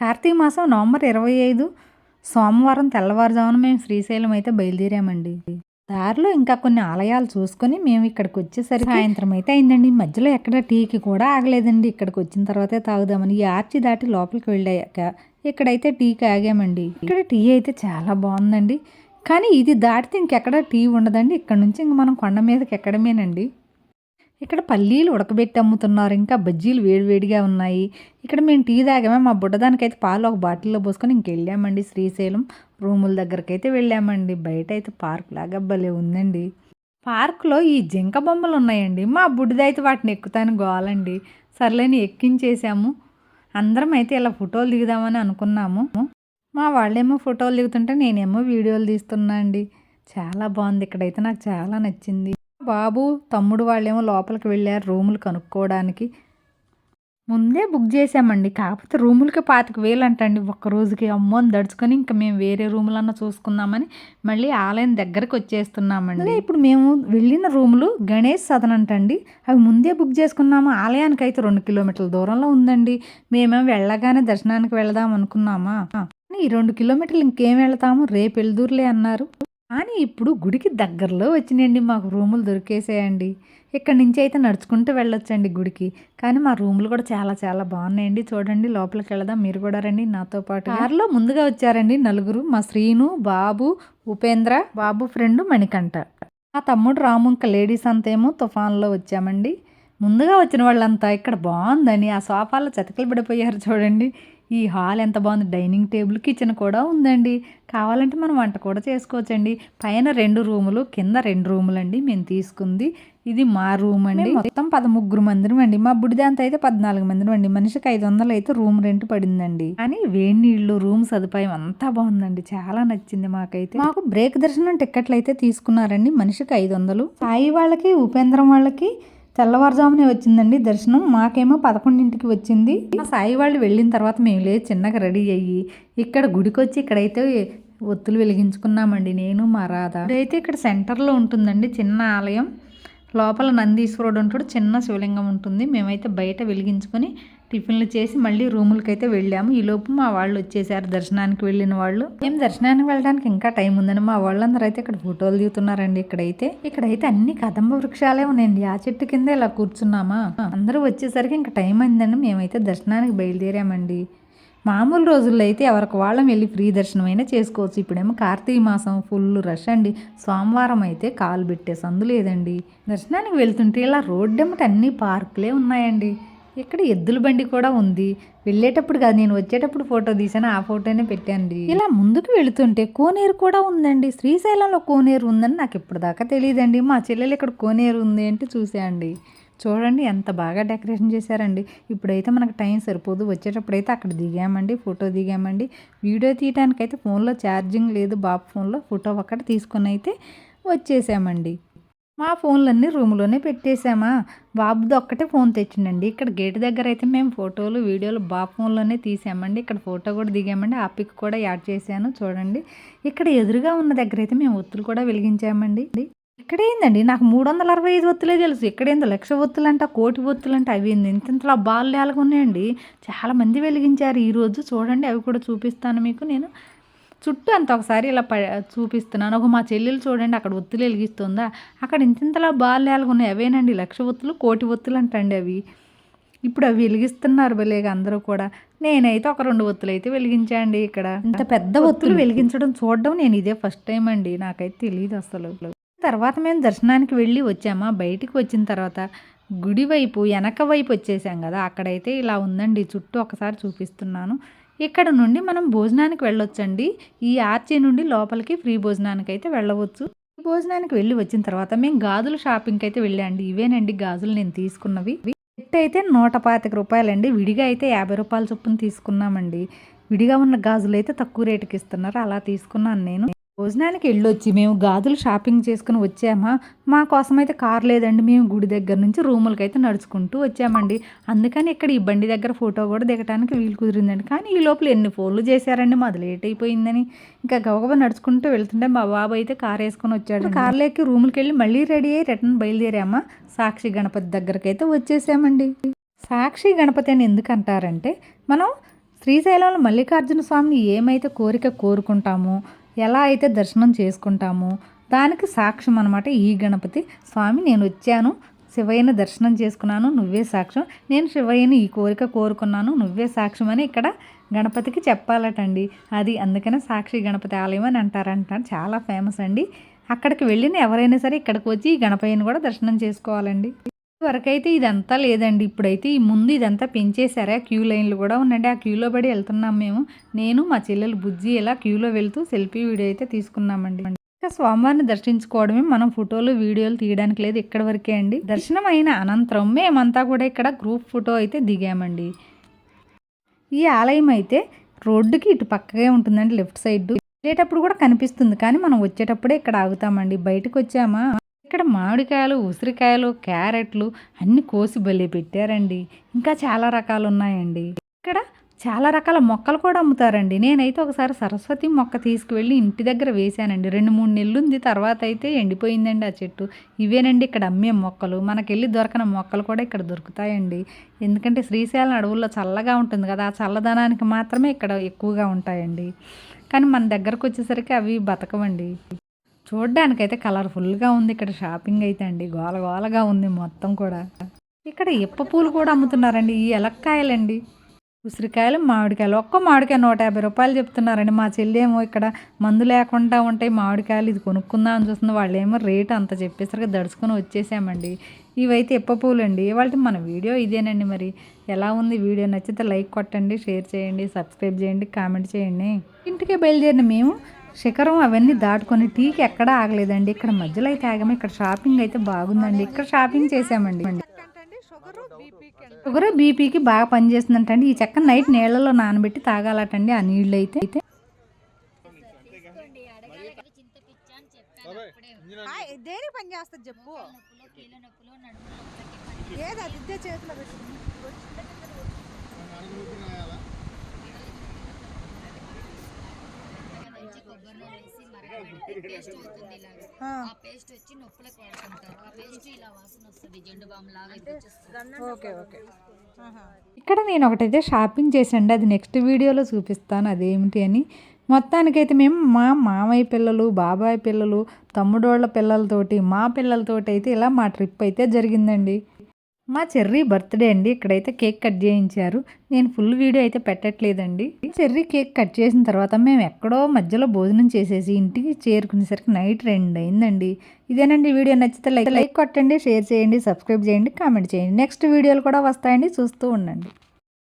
కార్తీక మాసం నవంబర్ ఇరవై ఐదు సోమవారం తెల్లవారుజామున మేము శ్రీశైలం అయితే బయలుదేరామండి. దారిలో ఇంకా కొన్ని ఆలయాలు చూసుకొని మేము ఇక్కడికి వచ్చేసరికి సాయంత్రం అయితే అయిందండి. మధ్యలో ఎక్కడ టీకి కూడా ఆగలేదండి. ఇక్కడికి వచ్చిన తర్వాతే తాగుదామని ఈ ఆర్చి దాటి లోపలికి వెళ్ళాక ఇక్కడైతే టీకి ఆగామండి. ఇక్కడ టీ అయితే చాలా బాగుందండి. కానీ ఇది దాటితే ఇంకెక్కడ టీ ఉండదండి. ఇక్కడ నుంచి ఇంక మనం కొండ మీదకి ఎక్కడమేనండి. ఇక్కడ పల్లీలు ఉడకబెట్టి అమ్ముతున్నారు. ఇంకా బజ్జీలు వేడివేడిగా ఉన్నాయి. ఇక్కడ మేము టీ తాగామే? మా బుడ్డదానికైతే పాలు ఒక బాటిల్లో పోసుకొని ఇంకెళ్ళామండి శ్రీశైలం. రూముల దగ్గరికి అయితే వెళ్ళామండి. బయట అయితే పార్క్ లాగా భలే ఉందండి. పార్క్లో ఈ జింక బొమ్మలు ఉన్నాయండి. మా బుడ్డిదైతే వాటిని ఎక్కుతాను గోలండి. సర్లేని ఎక్కించేసాము అందరం అయితే ఇలా ఫోటోలు దిగుదామని అనుకున్నాము. మా వాళ్ళేమో ఫోటోలు దిగుతుంటే నేనేమో వీడియోలు తీస్తున్నా అండి. చాలా బాగుంది. ఇక్కడైతే నాకు చాలా నచ్చింది. బాబు తమ్ముడు వాళ్ళేమో లోపలికి వెళ్ళారు రూములు కనుక్కోవడానికి. ముందే బుక్ చేసామండి కాకపోతే రూములకి పాతిక వేలు అంటండి. ఒక్క రోజుకి అమ్మో అని దడుచుకొని ఇంకా మేము వేరే రూములన్నా చూసుకుందామని మళ్ళీ ఆలయం దగ్గరకు వచ్చేస్తున్నామండి. ఇప్పుడు మేము వెళ్ళిన రూములు గణేష్ సదన్ అంటండి. అవి ముందే బుక్ చేసుకున్నాము. ఆలయానికి అయితే రెండు కిలోమీటర్ల దూరంలో ఉందండి. మేమేమో వెళ్ళగానే దర్శనానికి వెళదాం అనుకున్నామా ఈ రెండు కిలోమీటర్లు ఇంకేం వెళ్తాము? రేపు వెళ్దూరులే అన్నారు. కానీ ఇప్పుడు గుడికి దగ్గరలో వచ్చినాయండి మాకు రూములు దొరికేసాయండి. ఇక్కడ నుంచి అయితే నడుచుకుంటూ వెళ్ళొచ్చండి గుడికి. కానీ మా రూములు కూడా చాలా చాలా బాగున్నాయండి. చూడండి లోపలికి వెళదాం. మీరు కూడా రండి. నాతో పాటు కారులో ముందుగా వచ్చారండి నలుగురు. మా శ్రీను బాబు ఉపేంద్ర బాబు ఫ్రెండ్ మణికంఠ. మా తమ్ముడు రాము ఇంకా లేడీస్ అంతా ఏమో తుఫాన్లో వచ్చామండి. ముందుగా వచ్చిన వాళ్ళంతా ఇక్కడ బాగుందని ఆ సోఫాలో చతికిలు పడిపోయారు చూడండి. ఈ హాల్ ఎంత బాగుంది. డైనింగ్ టేబుల్ కిచెన్ కూడా ఉందండి. కావాలంటే మనం వంట కూడా చేసుకోవచ్చండి. పైన రెండు రూములు కింద రెండు రూములు అండి మేము తీసుకుంది. ఇది మా రూమ్ అండి. మొత్తం పదముగ్గురు మందిరం అండి. మా బుడిదాంత అయితే పద్నాలుగు మందిరం అండి. మనిషికి ఐదు వందలు అయితే రూమ్ రెంట్ పడిందండి. కానీ వేడి నీళ్ళు రూమ్ సదుపాయం అంతా బాగుందండి. చాలా నచ్చింది మాకైతే. మాకు బ్రేక్ దర్శనం టిక్కెట్లు అయితే తీసుకున్నారండి. మనిషికి ఐదు వందలు. సాయి వాళ్ళకి ఉపేంద్రం వాళ్ళకి తెల్లవారుజామునే వచ్చిందండి దర్శనం. మాకేమో పదకొండింటికి వచ్చింది. సాయి వాళ్ళు వెళ్ళిన తర్వాత మేము లేదు చిన్నగా రెడీ అయ్యి ఇక్కడ గుడికొచ్చి ఇక్కడైతే ఒత్తులు వెలిగించుకున్నామండి నేను మా రాధ. ఇదైతే ఇక్కడ సెంటర్లో ఉంటుందండి చిన్న ఆలయం. లోపల నందీశ్వరుడు ఉంటాడు చిన్న శివలింగం ఉంటుంది. మేమైతే బయట వెలిగించుకొని టిఫిన్లు చేసి మళ్ళీ రూములకి అయితే వెళ్ళాము ఈలోపు మా వాళ్ళు వచ్చేసారు దర్శనానికి వెళ్ళిన వాళ్ళు. మేము దర్శనానికి వెళ్ళడానికి ఇంకా టైం ఉందని మా వాళ్ళందరూ అయితే ఇక్కడ ఫోటోలు దిగుతున్నారండి ఇక్కడైతే. ఇక్కడైతే అన్ని కదంబ వృక్షాలే ఉన్నాయండి. ఆ చెట్టు కింద ఇలా కూర్చున్నామా? అందరూ వచ్చేసరికి ఇంకా టైం అయిందని మేమైతే దర్శనానికి బయలుదేరామండి. మామూలు రోజుల్లో అయితే ఎవరికి వాళ్ళం వెళ్ళి ఫ్రీ దర్శనమైనా చేసుకోవచ్చు. ఇప్పుడేమో కార్తీక మాసం ఫుల్ రష్ అండి. సోమవారం అయితే కాలు పెట్టే సందు లేదండి. దర్శనానికి వెళ్తుంటే ఇలా రోడ్డెమ్మట అన్ని పార్కులే ఉన్నాయండి. ఇక్కడ ఎద్దుల బండి కూడా ఉంది. వెళ్ళేటప్పుడు కాదు నేను వచ్చేటప్పుడు ఫోటో తీసాను ఆ ఫోటోనే పెట్టండి ఇలా ముందుకు వెళుతుంటే కోనేరు కూడా ఉందండి. శ్రీశైలంలో కోనేరు ఉందని నాకు ఇప్పటిదాకా తెలియదండి మా చెల్లెలు ఇక్కడ కోనేరు ఉంది అంటే చూసాండి చూడండి ఎంత బాగా డెకరేషన్ చేశారండి. ఇప్పుడైతే మనకు టైం సరిపోదు. వచ్చేటప్పుడు అయితే అక్కడ దిగామండి ఫోటో దిగామండి. వీడియో తీయడానికి అయితే ఫోన్లో ఛార్జింగ్ లేదు బాబు ఫోన్లో ఫోటో ఒక్కటి తీసుకొని అయితే వచ్చేసామండి. మా ఫోన్లన్నీ రూమ్లోనే పెట్టేశామా? బాబుది ఒక్కటే ఫోన్ తెచ్చిండండి. ఇక్కడ గేట్ దగ్గర అయితే మేము ఫోటోలు వీడియోలు బాబు ఫోన్లోనే తీసామండి. ఇక్కడ ఫోటో కూడా దిగామండి. ఆ పిక్ కూడా యాడ్ చేశాను చూడండి. ఇక్కడ ఎదురుగా ఉన్న దగ్గర అయితే మేము ఒత్తులు కూడా వెలిగించామండి. ఇక్కడ ఏందండి? నాకు మూడు వందల అరవై ఐదు ఒత్తులే తెలుసు. ఇక్కడేందో లక్ష ఒత్తులు అంట కోటి ఒత్తులు అంటే అవి ఏంది? ఇంతలో బాల్యాలుగా ఉన్నాయండి చాలా మంది వెలిగించారు ఈరోజు. చూడండి అవి కూడా చూపిస్తాను మీకు నేను. చుట్టూ అంత ఒకసారి ఇలా ప చూపిస్తున్నాను. ఒక మా చెల్లెలు చూడండి అక్కడ ఒత్తులు వెలిగిస్తుందా? అక్కడ ఇంతింతలా బాల్యాలుగా ఉన్నాయి. అవేనండి లక్ష ఒత్తులు కోటి ఒత్తులు అంటండి అవి. ఇప్పుడు అవి వెలిగిస్తున్నారు భలేగా అందరూ కూడా. నేనైతే ఒక రెండు ఒత్తులు అయితే వెలిగించండి ఇక్కడ. ఇంత పెద్ద ఒత్తులు వెలిగించడం చూడడం నేను ఇదే ఫస్ట్ టైం అండి. నాకైతే తెలియదు అసలు. తర్వాత మేము దర్శనానికి వెళ్ళి వచ్చామా? బయటికి వచ్చిన తర్వాత గుడి వైపు వెనక వైపు వచ్చేసాం కదా. అక్కడైతే ఇలా ఉందండి. చుట్టూ ఒకసారి చూపిస్తున్నాను. ఇక్కడ నుండి మనం భోజనానికి వెళ్ళొచ్చండి. ఈ ఆర్చీ నుండి లోపలికి ఫ్రీ భోజనానికి అయితే వెళ్ళవచ్చు భోజనానికి వెళ్ళి వచ్చిన తర్వాత మేము గాజుల షాపింగ్కి అయితే వెళ్ళండి. ఇవేనండి గాజులు నేను తీసుకున్నవి. సెట్ అయితే నూట పాతిక రూపాయలండి. విడిగా అయితే యాభై రూపాయల చొప్పున తీసుకున్నామండి. విడిగా ఉన్న గాజులు అయితే తక్కువ రేటుకి ఇస్తున్నారు అలా తీసుకున్నాను నేను. భోజనానికి వెళ్ళొచ్చి మేము గాజులు షాపింగ్ చేసుకుని వచ్చామా? మా కోసం అయితే కార్ లేదండి. మేము గుడి దగ్గర నుంచి రూములకి అయితే నడుచుకుంటూ వచ్చామండి. అందుకని ఇక్కడ ఈ బండి దగ్గర ఫోటో కూడా దిగడానికి వీలు కుదిరిందండి. కానీ ఈ లోపల ఎన్ని ఫోన్లు చేశారండి. మాది లేట్ అయిపోయిందని. ఇంకా గబగబా నడుచుకుంటూ వెళ్తుంటే మా బాబు అయితే కార్ వేసుకొని వచ్చాడు. కార్లోకి రూములకి వెళ్ళి మళ్ళీ రెడీ అయ్యి రిటర్న్ బయలుదేరామా? సాక్షి గణపతి దగ్గరకు అయితే వచ్చేసామండి. సాక్షి గణపతి అని ఎందుకు అంటారంటే మనం శ్రీశైలంలో మల్లికార్జున స్వామిని ఏమైతే కోరిక కోరుకుంటామో ఎలా అయితే దర్శనం చేసుకుంటామో దానికి సాక్ష్యం అనమాట ఈ గణపతి. స్వామి నేను వచ్చాను. శివయ్యని దర్శనం చేసుకున్నాను. నువ్వే సాక్ష్యం. నేను శివయ్యని ఈ కోరిక కోరుకున్నాను. నువ్వే సాక్ష్యం అని ఇక్కడ గణపతికి చెప్పాలటండి. అది అందుకనే సాక్షి గణపతి ఆలయం అని అంటారంట. చాలా ఫేమస్ అండి. అక్కడికి వెళ్ళిన ఎవరైనా సరే ఇక్కడికి వచ్చి ఈ గణపయ్యని కూడా దర్శనం చేసుకోవాలండి. వరకైతే ఇదంతా లేదండి. ఇప్పుడైతే ఈ ముందు ఇదంతా పెంచేశారా. క్యూ లైన్లు కూడా ఉండండి ఆ క్యూలో పడి వెళ్తున్నాం మేము. నేను మా చెల్లెలు బుజ్జి ఇలా క్యూలో వెళ్తూ సెల్ఫీ వీడియో అయితే తీసుకున్నామండి. ఇంకా స్వామివారిని దర్శించుకోవడమే. మనం ఫోటోలు వీడియోలు తీయడానికి లేదు. ఇక్కడ వరకే అండి. దర్శనం అయిన అనంతరం మేమంతా కూడా ఇక్కడ గ్రూప్ ఫోటో అయితే దిగామండి. ఈ ఆలయం అయితే రోడ్డుకి ఇటు పక్కగా ఉంటుందండి లెఫ్ట్ సైడ్. వెళ్ళేటప్పుడు కూడా కనిపిస్తుంది. కానీ మనం వచ్చేటప్పుడే ఇక్కడ ఆగుతామండి. బయటకు వచ్చామా? ఇక్కడ మామిడికాయలు ఉసిరికాయలు క్యారెట్లు అన్ని కోసి బలి పెట్టారండి. ఇంకా చాలా రకాలు ఉన్నాయండి ఇక్కడ చాలా రకాల మొక్కలు కూడా అమ్ముతారండి. నేనైతే ఒకసారి సరస్వతి మొక్క తీసుకువెళ్ళి ఇంటి దగ్గర వేశానండి. రెండు మూడు నెలలు ఉంది తర్వాత అయితే ఎండిపోయిందండి ఆ చెట్టు. ఇవేనండి ఇక్కడ అమ్మే మొక్కలు. మనకెళ్ళి దొరకన మొక్కలు కూడా ఇక్కడ దొరుకుతాయండి. ఎందుకంటే శ్రీశైలం అడవుల్లో చల్లగా ఉంటుంది కదా ఆ చల్లదనానికి మాత్రమే ఇక్కడ ఎక్కువగా ఉంటాయండి. కానీ మన దగ్గరకు వచ్చేసరికి అవి బతకవండి. చూడ్డానికైతే కలర్ఫుల్గా ఉంది. ఇక్కడ షాపింగ్ అయితే అండి. గోల గోలగా ఉంది మొత్తం కూడా. ఇక్కడ ఇప్ప పూలు కూడా అమ్ముతున్నారండి. ఈ ఎలక్కాయలండి. ఉసిరికాయలు మామిడికాయలు. ఒక్క మామిడికాయ నూట యాభై రూపాయలు చెప్తున్నారండి. మా చెల్లి ఏమో ఇక్కడ మందు లేకుండా ఉంటాయి మామిడికాయలు ఇది కొనుక్కుందాం అని చూస్తుంది. వాళ్ళు ఏమో రేటు అంత చెప్పేసరికి దడుచుకొని వచ్చేసామండి. ఇవైతే ఇప్ప పూలు అండి ఇవాళ మన వీడియో ఇదేనండి మరి. ఎలా ఉంది? వీడియో నచ్చితే లైక్ కొట్టండి షేర్ చేయండి సబ్స్క్రైబ్ చేయండి కామెంట్ చేయండి. ఇంటికే బయలుదేరిన మేము శిఖరం అవన్నీ దాటుకొని టీకి ఎక్కడా ఆగలేదండి. ఇక్కడ మధ్యలో అయితే ఆగాము. ఇక్కడ షాపింగ్ అయితే బాగుందండి. ఇక్కడ షాపింగ్ చేసామండి షుగర్ బీపీకి బాగా పనిచేస్తుందంటండి. ఈ చెక్క నైట్ నీళ్ళలో నానబెట్టి తాగాలటండి. ఆ నీళ్ళు అయితే. అయితే దేనికి పని చేస్తుంది చెప్పు? ఏది ఇద్దే చేతిలో పెట్టు ఆ. ఆ పేస్ట్ వచ్చి నొప్పులకు వాడుకుంటారు ఆ పేస్ట్ ఇలా వాసన వస్తుంది జెండు బామ్ లాగా. Okay okay. ఇక్కడ నేను ఒకటైతే షాపింగ్ చేసండి అది నెక్స్ట్ వీడియోలో చూపిస్తాను అదేమిటి అని. మొత్తానికైతే మేము మా మామయ్య పిల్లలు బాబాయ్ పిల్లలు తమ్ముడోళ్ళ పిల్లలతోటి మా పిల్లలతోటి అయితే ఇలా మా ట్రిప్ అయితే జరిగిందండి. మా చెర్రీ బర్త్డే అండి. ఇక్కడైతే కేక్ కట్ చేయించారు. నేను ఫుల్ వీడియో అయితే పెట్టట్లేదండి. చెర్రీ కేక్ కట్ చేసిన తర్వాత మేము ఎక్కడో మధ్యలో భోజనం చేసేసి ఇంటికి చేరుకునేసరికి నైట్ రెండు అయిందండి ఇదేనండి వీడియో నచ్చితే లైక్ లైక్ కొట్టండి షేర్ చేయండి సబ్స్క్రైబ్ చేయండి కామెంట్ చేయండి. నెక్స్ట్ వీడియోలు కూడా వస్తాయండి. చూస్తూ ఉండండి.